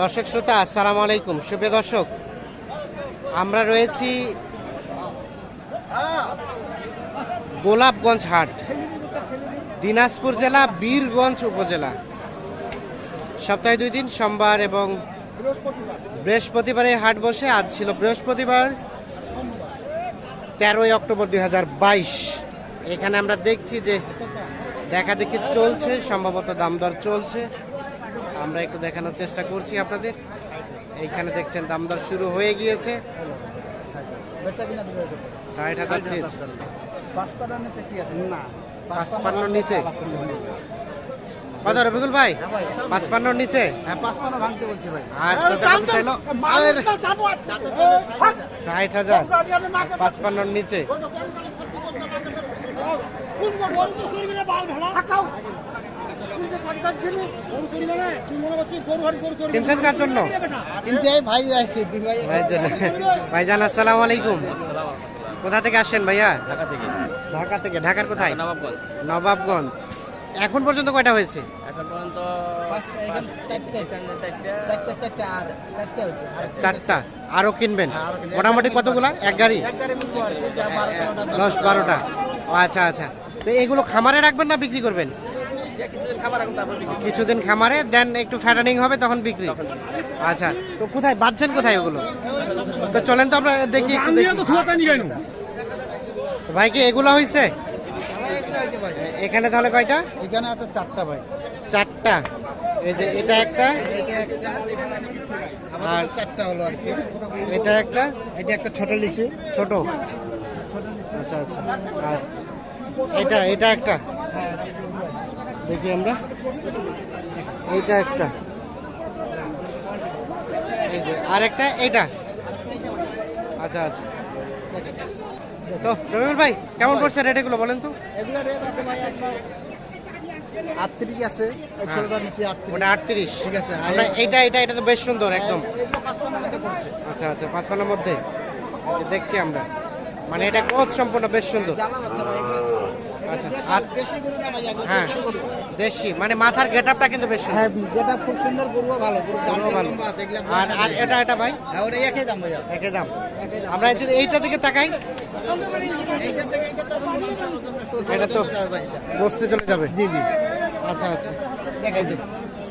দর্শক শ্রোতা, আসসালামু আলাইকুম। শুভ দর্শক। আমরা রয়েছি গোলাপগঞ্জ হাট, দিনাজপুর জেলা, বীরগঞ্জ উপজেলা। সপ্তাহে দুই দিন, সোমবার এবং বৃহস্পতিবারে হাট বসে। আজ ছিল বৃহস্পতিবার, তেরোই অক্টোবর দুই হাজার বাইশ। এখানে আমরা দেখছি যে দেখা দেখি চলছে, সম্ভবত দাম দর চলছে। আমরা একটু দেখানোর চেষ্টা করছি আপনাদের এইখানে দেখছেন দাম দর শুরু হয়ে গিয়েছে ষাট হাজার চেয়েছে পাঁচপান্নর নিচে কত রবিকুল ভাই পাঁচপান্নর নিচে আর ষাট হাজার পাঁচপান্নর নিচে কিনছেন কার জন্য? ভাইয়ের জন্য। ভাইজান আসসালামু আলাইকুম। কোথা থেকে আসছেন ভাইয়া? ঢাকা থেকে। ঢাকা থেকে। ঢাকার কোথায়? নবাবগঞ্জ। নবাবগঞ্জ। এখন পর্যন্ত কয়টা হয়েছে? এখন পর্যন্ত চারটা। চারটা। আরও কিনবেন? মোটামুটি কতগুলা? এক গাড়ি? দশ বারোটা। ও আচ্ছা আচ্ছা। তো এগুলো খামারে রাখবেন না বিক্রি করবেন? কিছুদিন খামারে দেন একটু ফ্যাটানিং হবে তখন বিক্রি। আচ্ছা তো কোথায়? বাঁধছেন কোথায় ওগুলো? তো চলেন তো আমরা দেখি। ভাই কি এগুলো হয়েছে এখানে তাহলে কয়টা? এখানে আছে চারটা ভাই। চারটা। এই যে এটা একটা আর চারটা হলো আর কি। এটা একটা? এটা একটা ছোট লিচু। ছোট। আচ্ছা আচ্ছা। আর এটা এটা একটা। দেখি আমরা। এইটা একটা। এই যে আর একটা এইটা। আচ্ছা আচ্ছা। তো রবিউল ভাই কেমন পড়ছে রেট এগুলো বলেন তো? এগুলো রেট আছে ভাই আপনার আটত্রিশ আছে ছোটটা নিচে মানে আটত্রিশ। ঠিক আছে এইটা এটা এটা তো বেশ সুন্দর একদম। টাকা পড়ছে। আচ্ছা আচ্ছা পাঁচপান্নের মধ্যে। দেখছি আমরা। মানে এটা গ্রোথ সম্পূর্ণ বেশ সুন্দর জানা বাচ্চা ভাই এগুলো আচ্ছা দেশি- আর দেশি গরু না ভাই এগুলো হ্যাঁ। গরু। দেশি মানে মাথার গেটআপটা কিন্তু বেশ হ্যাঁ যেটা খুব সুন্দর গরুও ভালো গরু ভালো। আর আর এটা এটা ভাই? হ্যাঁ ওটা একই দাম ভাইয়া। একই দাম। আমরা এই যে- এইটার দিকে তাকাই থেকে এইটা তো এটা তো ভাই। বসতে চলে যাবে। জি জি। আচ্ছা আচ্ছা। দেখাই যে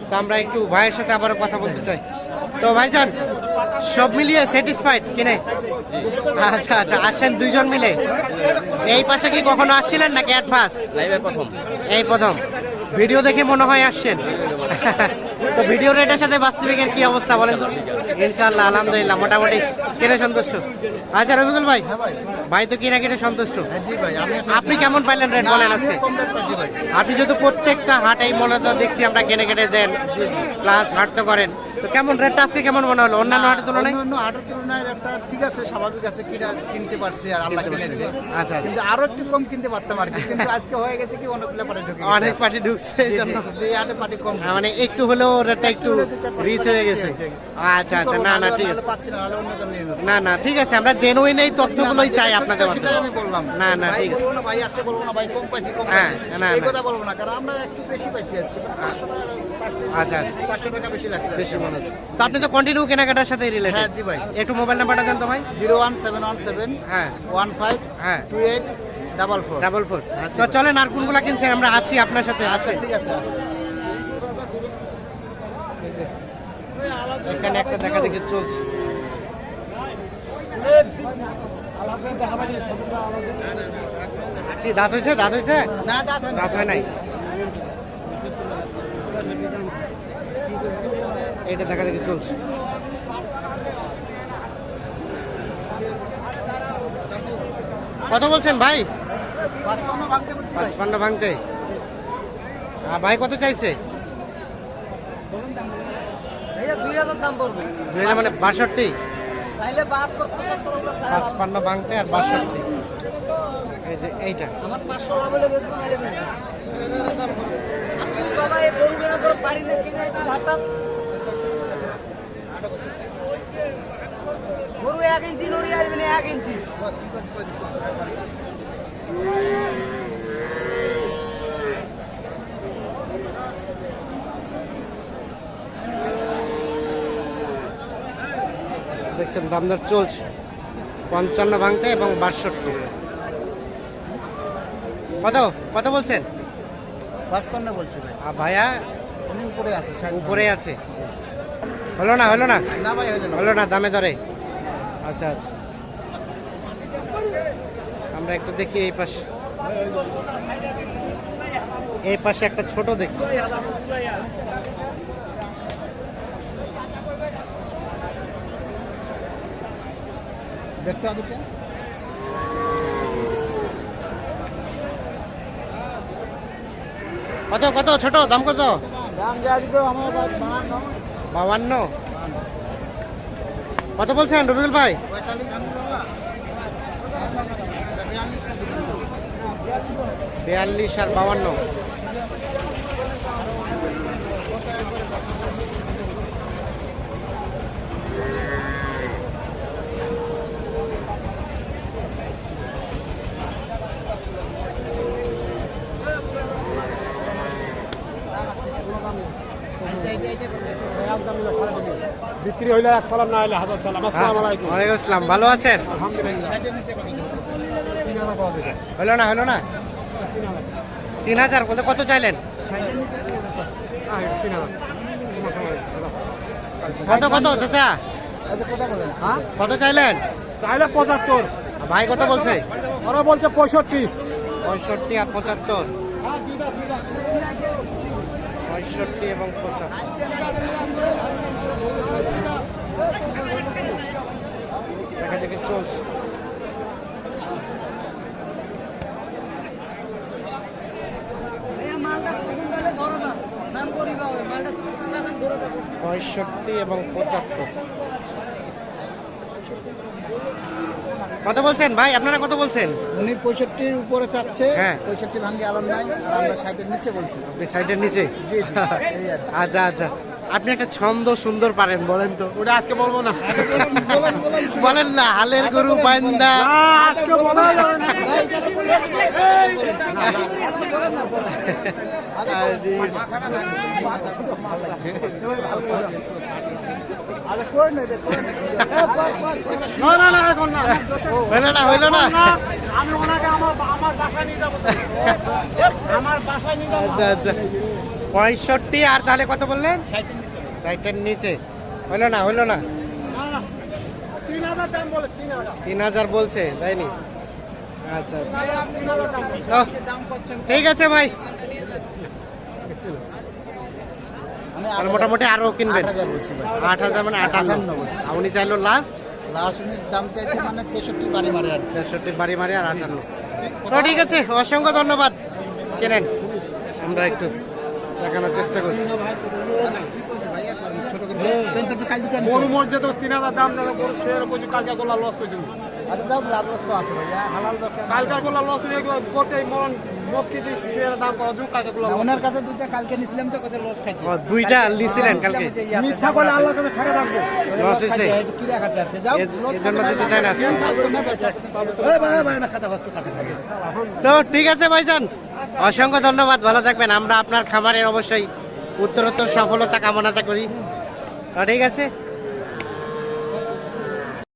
তো আমরা একটু ভাইয়ের সাথে আবারও কথা বলতে চাই। তো ভাইজান সব মিলিয়ে স্যাটিসফাইড কিনে আচ্ছা আচ্ছা আসছেন দুইজন মিলে। এই পাশে কি কখনো আসছিলেন নাকি অ্যাট ফার্স্ট লাইভে প্রথম। এই প্রথম। ভিডিও দেখে মনে হয় আসছেন। তো ভিডিও রেটের সাথে বাস্তবিকের কি অবস্থা বলেন তো? ইনশাআল্লাহ আলহামদুলিল্লাহ মোটামুটি কিনে সন্তুষ্ট। আচ্ছা রবিকুল ভাই। ভাই তো কিনা কিনে সন্তুষ্ট। আপনি কেমন পাইলেন রেট বলেন আজকে? আপনি যেহেতু প্রত্যেকটা হাটেই মনে তো দেখছি আমরা কেনে কেটে দেন প্লাস হাট তো করেন। তো কেমন রেটটা আজকে কেমন মনে হলো? অন্যান্য হাটের তুলনায়? অন্য হাটের তুলনায় একটা ঠিক আছে স্বাভাবিক আছে কিনা কিনতে পারছি আর আল্লাহ কিনেছে। আচ্ছা, আচ্ছা। কিন্তু আরও একটু কম কিনতে পারতাম আর কি কিন্তু আজকে হয়ে গেছে কি অনেকগুলো পারে ঢুকে অনেক পার্টি ঢুকছে এই জন্য এই হাটে পার্টি কম। মানে একটু হলেও রেটটা একটু রিচ হয়ে গেছে। আচ্ছা আচ্ছা না না ঠিক আছে। পাচ্ছি না না না ঠিক আছে আমরা জেনুইন এই তথ্যগুলোই চাই আপনাদের মাধ্যমে আমি বললাম। না না ঠিক আছে। বলব না ভাই আসছে বলব না ভাই কম পাইছি কম হ্যাঁ, পাইছি। না, এই কথা বলব না কারণ আমরা একটু বেশি পাইছি আজকে। পাঁচশো টাকা পাঁচ পিস- আচ্ছা আচ্ছা। পাঁচশো টাকা বেশি লাগছে। বেশি মনে হচ্ছে। তো আপনি তো কন্টিনিউ কেনাকাটার সাথে হ্যাঁ জি ভাই। একটু মোবাইল নাম্বারটা দেন তো ভাই। Zero one seven one seven হ্যাঁ। ওয়ান ফাইভ হ্যাঁ। Two eight double four. Double four. তো চলেন আর কোনগুলা কিনছেন? আমরা আছি আপনার সাথে। আছে আচ্ছা ঠিক আছে এখানে একটা দেখা দেখি চলছে। দাঁত হয়েছে? দাঁত হয়েছে? না দাঁত হয় নাই? এটা দেখা দেখি চলছে। কত বলছেন ভাই? পাঁচপান্ন ভাঙতে। ভাই। কত চাইছে? মানে বাষট্টি। পাঁচপান্ন ভাঙতে আর বাষট্টি। এই যে এইটা। আমার পাঁচশো লাভ হলে বেশি মারে না আপনি বাবা এই বলবে না তো বাড়ি থেকে কিনে একটু ধারতাম গরু এক ইঞ্চি নড়ি আসবে না এক ইঞ্চি দেখছেন দামদার চলছে। পঞ্চান্ন ভাঙতে এবং বাষট্টি। কত? কত বলছেন? পাঁচপান্ন বলছি ভাই। আর ভাইয়া উনি উপরে আছে উপরে আছে। হলো না হলো না? না ভাই হইল না। হলো না দামে দরে। আচ্ছা আচ্ছা। আমরা একটু দেখি এই পাশে। এই পাশে একটা ছোট দেখছি। দেখতে হবে কত কত? ছোট দাম কত? বাবান্ন। কত বলছেন রবিউল ভাই? বিয়াল্লিশ আর বাবান্ন। বিক্রি হইলে এক সালাম না হইলে হাজার সালাম। আসসালাম আলাইকুম। ওয়ালাইকুম আসসালাম। ভালো আছেন? হলো না হলো না? তিন হাজার কত কত চাইলেন? কত কত চাচা? কত চাইলেন? চাইলে পঁচাত্তর। ভাই কত বলছে? ওরা বলছে পঁয়ষট্টি। পঁয়ষট্টি আর পঁচাত্তর। পঁয়ষট্টি এবং পঁচাত্তর দেখা দেখে চলছে এই মালটা পছন্দ হলে ধরো না দাম করিবা হবে মালটা সাদা দাম ধরো না। পঁয়ষট্টি এবং পঁচাত্তর। কত বলছেন ভাই? আপনারা কত বলছেন? উনি পঁয়ষট্টির উপরে চাচ্ছে হ্যাঁ। পঁয়ষট্টি ভাঙ্গে আলম নাই আমরা ষাটের নিচে বলছি। সাইডের নিচে। আচ্ছা আচ্ছা। আপনি একটা ছন্দ সুন্দর পারেন বলেন তো। ওটা আজকে বলব না। বলেন, না হালের গরু বান্দা আজকে বলা যাবে না। আচ্ছা আচ্ছা। পঁয়ষট্টি আর তাহলে কত বললেন? ষাটের নিচে। হইল না হইল না। তিন হাজার বলছে তাইনি আচ্ছা আচ্ছা। ঠিক আছে ভাই। আমি আর মোটামুটি আরও কিনবেন। আট হাজার বলছি আট হাজার মানে আটান্ন। উনি চাইলো লাস্ট লাস্ট উনি দাম চাইছে মানে তেষট্টি বাড়ি মারে আর তেষট্টি বাড়ি মারি আর আটান্ন। ঠিক আছে অসংখ্য ধন্যবাদ। কেনেন? আমরা একটু দেখানোর চেষ্টা করছি। মরু। গরু মর্যাদা তিন হাজার দাম দাদা গরু সে কইছি কালকা গোলা লস করেছিল। আচ্ছা যাও লাভ লস তো আছে ভাইয়া। হালাল কালকার গোলা লস করতে মরণ ওনার কাছে দুইটা কালকে নিছিলাম তো কত লস খাইছে। দুইটা কালকে মিথ্যা আল্লাহর কাছে লস কি যাও, দিতে না। ভাই, ভাই, না, খাতা ভাত খাতা তো ঠিক আছে ভাইজান। অসংখ্য ধন্যবাদ ভালো থাকবেন। আমরা আপনার খামারের অবশ্যই উত্তরোত্তর সফলতা কামনাটা করি। ঠিক আছে।